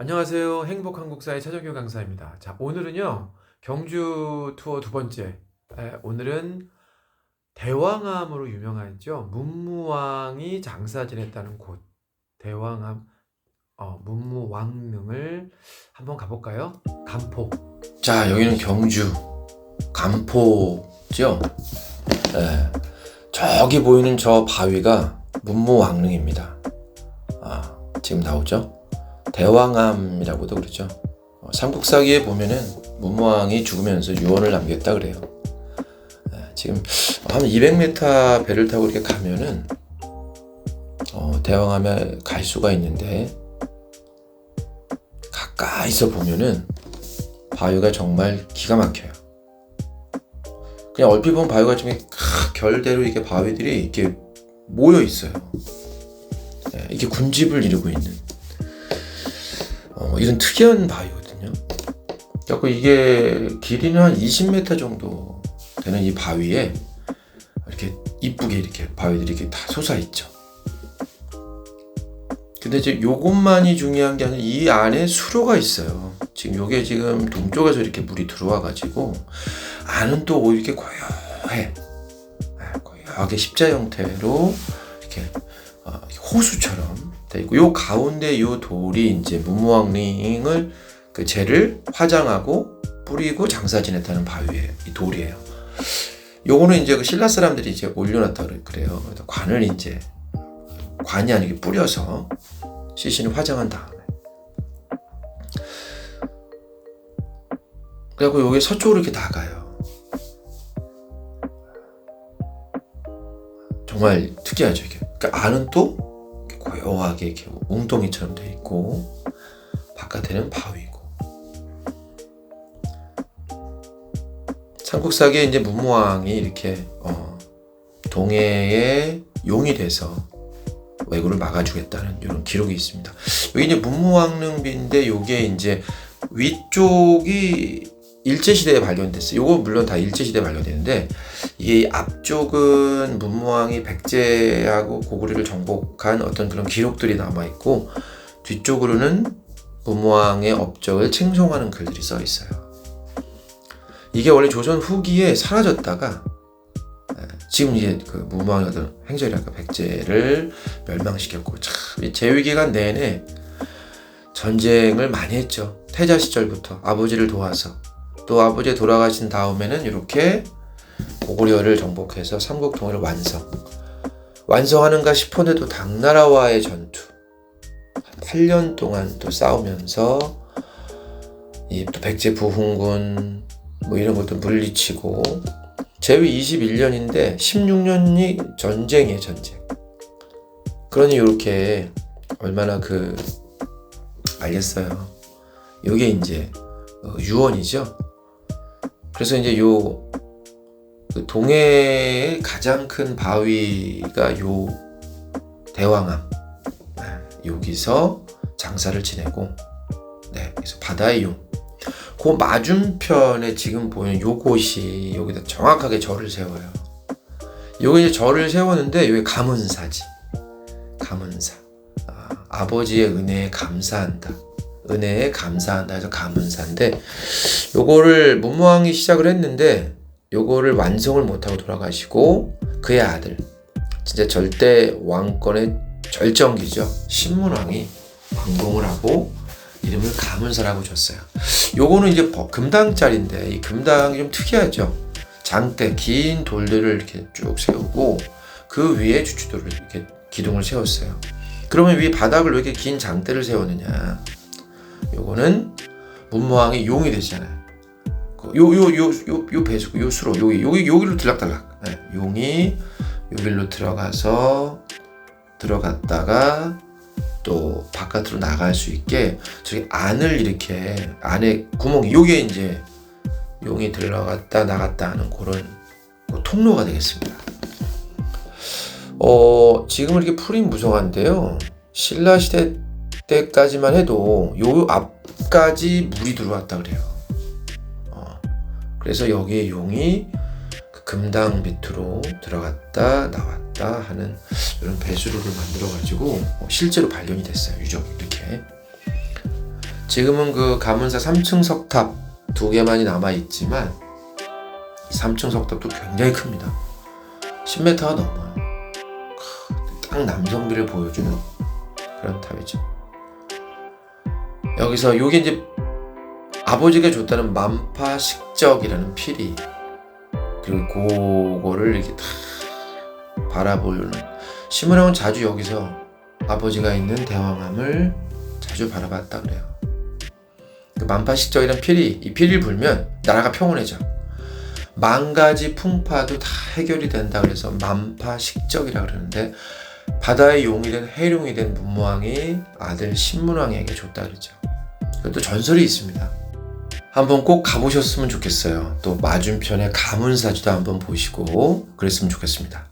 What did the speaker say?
안녕하세요. 행복한국사의 차정규 강사입니다. 자, 오늘은요, 경주 투어 두 번째. 에, 오늘은 대왕암으로 유명하죠. 문무왕이 장사 지냈다는 곳. 대왕암, 어, 문무왕릉을 한번 가볼까요? 간포. 자, 여기는 경주 간포죠. 예. 저기 보이는 저 바위가 문무왕릉입니다. 아, 지금 나오죠? 대왕암이라고도 그러죠. 어, 삼국사기에 보면은 문무왕이 죽으면서 유언을 남겼다 그래요. 예, 지금 한 200m 배를 타고 이렇게 가면은 어, 대왕암에 갈 수가 있는데 가까이서 보면은 바위가 정말 기가 막혀요. 그냥 얼핏 보면 바위가 크, 결대로 이렇게 바위들이 이렇게 모여 있어요. 예, 이게 군집을 이루고 있는 어, 이런 특이한 바위거든요. 그래서 이게 길이는 한 20m 정도 되는 이 바위에 이렇게 이쁘게 이렇게 바위들이 이렇게 다 솟아 있죠. 근데 이제 요것만이 중요한 게 아니라 이 안에 수로가 있어요. 지금 요게 지금 동쪽에서 이렇게 물이 들어와 가지고 안은 또 이렇게 고요해. 아, 고요하게 십자 형태로 이렇게 어, 호수처럼 돼 있고 요 가운데 요 돌이 이제 문무왕릉을 그 재를 화장하고 뿌리고 장사 지냈다는 바위예요. 이 돌이에요. 요거는 이제 그 신라 사람들이 이제 올려놨다 그래- 그래요. 관을 이제 관이 아니게 뿌려서 시신을 화장한 다음에 그래갖고 여기 서쪽으로 이렇게 나가요. 정말 특이하죠 이게. 그러니까 안은 또 고요하게 이렇게 웅덩이처럼 돼 있고 바깥에는 바위고. 삼국사기에 이제 문무왕이 이렇게 어, 동해의 용이 돼서 왜구를 막아주겠다는 이런 기록이 있습니다. 여기 이제 문무왕릉비인데 요게 이제 위쪽이 일제시대에 발견됐어요. 요거 물론 다 일제시대에 발견됐는데 이 앞쪽은 문무왕이 백제하고 고구려를 정복한 어떤 그런 기록들이 남아 있고 뒤쪽으로는 문무왕의 업적을 칭송하는 글들이 써 있어요. 이게 원래 조선 후기에 사라졌다가 예, 지금 이제 그 문무왕의 어떤 행적이랄까 백제를 멸망시켰고 참이 제위 기간 내내 전쟁을 많이 했죠. 태자 시절부터 아버지를 도와서 또 아버지 돌아가신 다음에는 이렇게 고구려를 정복해서 삼국 통일을 완성. 완성하는가 싶었는데도 당나라와의 전투. 8년 동안 또 싸우면서 이 또 백제 부흥군 뭐 이런 것도 물리치고 제위 21년인데 16년이 전쟁이에요 전쟁. 그러니 이렇게 얼마나 그 알겠어요. 요게 이제 어, 유언이죠. 그래서 이제 요 그 동해의 가장 큰 바위가 요 대왕암 아, 여기서 장사를 지내고 네 그래서 바다의 용. 그 맞은편에 지금 보이는 요곳이 여기다 정확하게 절을 세워요. 여기 이제 절을 세웠는데 여기 가문사지. 가문사. 아, 아버지의 은혜에 감사한다. 은혜에 감사한다 해서 가문사인데 요거를 문무왕이 시작을 했는데 요거를 완성을 못하고 돌아가시고 그의 아들 진짜 절대 왕권의 절정기죠. 신문왕이 방공을 하고 이름을 가문사라고 줬어요. 요거는 이제 버- 금당짜리인데 이 금당이 좀 특이하죠. 장대 긴 돌들을 이렇게 쭉 세우고 그 위에 주추도를 이렇게 기둥을 세웠어요. 그러면 위 바닥을 왜 이렇게 긴 장대를 세웠느냐? 요거는 문무왕이 용이 되잖아요 요 요 요 요 요 배수 요 수로 여기 여기 여기로 들락달락 네, 용이 여기로 들어가서 들어갔다가 또 바깥으로 나갈 수 있게 저기 안을 이렇게 안에 구멍이 요게 이제 용이 들어갔다 나갔다 하는 그런 그 통로가 되겠습니다. 어 지금 이렇게 풀이 무성한데요. 신라 시대 때까지만 해도 요 앞까지 물이 들어왔다 그래요. 어, 그래서 여기에 용이 그 금당 밑으로 들어갔다 나왔다 하는 이런 배수로를 만들어 가지고 실제로 발견이 됐어요 유적 이렇게 지금은 그 가문사 3층 석탑 두 개만이 남아 있지만 이 3층 석탑도 굉장히 큽니다. 10m가 넘어요. 크, 딱 남성비를 보여주는 그런 탑이죠. 여기서 요게 이제 아버지가 줬다는 만파 식적이라는 필이 그리고 그거를 이렇게 다 바라보는 시무랑은 자주 여기서 아버지가 있는 대왕암을 자주 바라봤다 그래요. 그 만파식적이라는 필이 이 필을 불면 나라가 평온해져. 만 가지 풍파도 다 해결이 된다 그래서 만파식적이라 그러는데 바다의 용이 된 해룡이 된 문무왕이 아들 신문왕에게 줬다 그러죠. 그것도 전설이 있습니다. 한번 꼭 가보셨으면 좋겠어요. 또 맞은편에 가문사지도 한번 보시고 그랬으면 좋겠습니다.